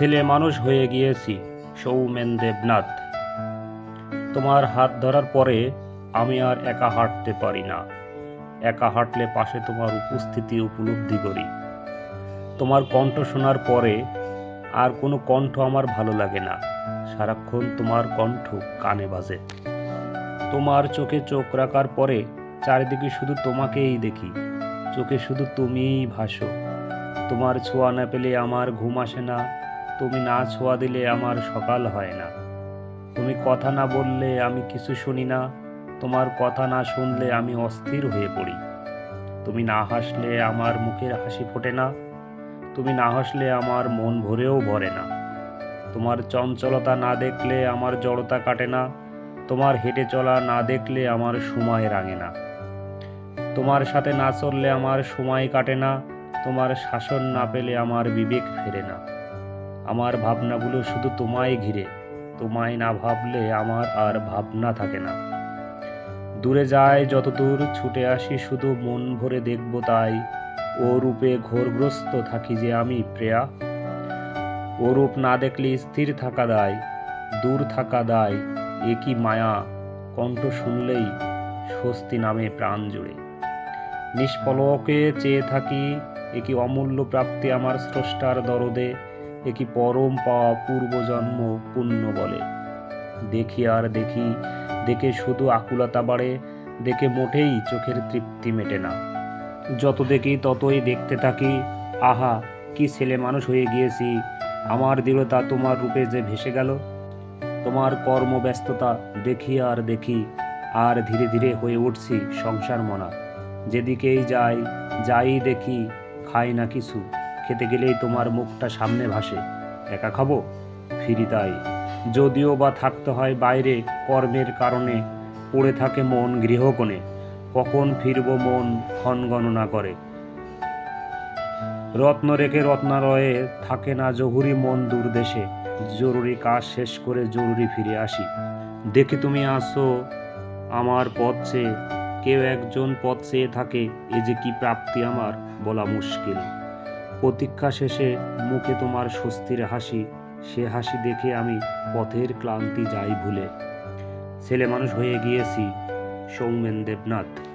ছেলে মানুষ হয়ে গিয়েছি, সৌমেন দেবনাথ। তোমার হাত ধরার পরে আমি আর একা হাঁটতে পারি না। একা হাঁটলে পাশে তোমার উপস্থিতি উপলব্ধি করি। তোমার কণ্ঠ শোনার পরে আর কোনো কণ্ঠ আমার ভালো লাগে না। সারাক্ষণ তোমার কণ্ঠ কানে বাজে। তোমার চোখে চোখ রাখার পরে চারিদিকে শুধু তোমাকেই দেখি। চোখে শুধু তুমিই ভাসো। তোমার ছোঁয়া না পেলে আমার ঘুম আসে না। তুমি না ছোঁয়া দিলে আমার সকাল হয় না। তুমি কথা না বললে আমি কিছু শুনি না। তোমার কথা না শুনলে আমি অস্থির হয়ে পড়ি। তুমি না হাসলে আমার মুখের হাসি ফোটে না। তুমি না হাসলে আমার মন ভরেও ভরে না। তোমার চঞ্চলতা না দেখলে আমার জড়তা কাটে না। তোমার হেঁটে চলা না দেখলে আমার সময় রাঙে না। তোমার সাথে না চললে আমার সময় কাটে না। তোমার শাসন না পেলে আমার বিবেক ফেরে না। আমার ভাবনাগুলো শুধু তোমায় ঘিরে, তোমায় না ভাবলে আমার আর ভাবনা থাকে না। দূরে যায় যত দূর ছুটে আসি, শুধু মন ভরে দেখব তাই। ও রূপে ঘোরগ্রস্ত থাকি যে আমি প্রেয়া। ও রূপ না দেখলে স্থির থাকা দায়, দূর থাকা দায় একই মায়া? কণ্ঠ শুনলেই স্বস্তি নামে প্রাণ জুড়ে। নিষ্পলকে চেয়ে থাকি একই অমূল্য প্রাপ্তি আমার স্রষ্টার দরদে? একই পরম পাওয়া পূর্বজন্ম পুণ্য বলে। দেখি আর দেখি, দেখে শুধু আকুলতা বাড়ে, দেখে মোটেই চোখের তৃপ্তি মেটে না। যত দেখি ততই দেখতে থাকি, আহা, কি ছেলে মানুষ হয়ে গিয়েছি, আমার দৃঢ়তা তোমার রূপে যে ভেসে গেল। তোমার কর্মব্যস্ততা দেখি আর দেখি, আর ধীরে ধীরে হয়ে উঠছি সংসার মনা। যেদিকেই যাই যাই দেখি, খাই না কিছু। খেতে গেলেই তোমার মুখটা সামনে ভাসে। একা খাব? ফিরি তাই। যদিও বা থাকতে হয় বাইরে, কর্মের কারণে পড়ে থাকে মন গৃহকোণে। কখন ফিরব মন ক্ষণ গণনা করে। রত্ন রেখে রত্নালয়ে থাকে না জহুরি মন দূর দেশে। জরুরি কাজ শেষ করে জরুরি ফিরে আসি। দেখি তুমি আসো আমার পথ চেয়ে। কেউ একজন পথ চেয়ে থাকে, এ যে কি প্রাপ্তি আমার বলা মুশকিল। প্রতীক্ষা শেষে মুখে তোমার স্বস্তির হাসি, সে হাসি দেখে আমি পথের ক্লান্তি যাই ভুলে। ছেলে মানুষ হয়ে গিয়েছি, সৌমেন দেবনাথ।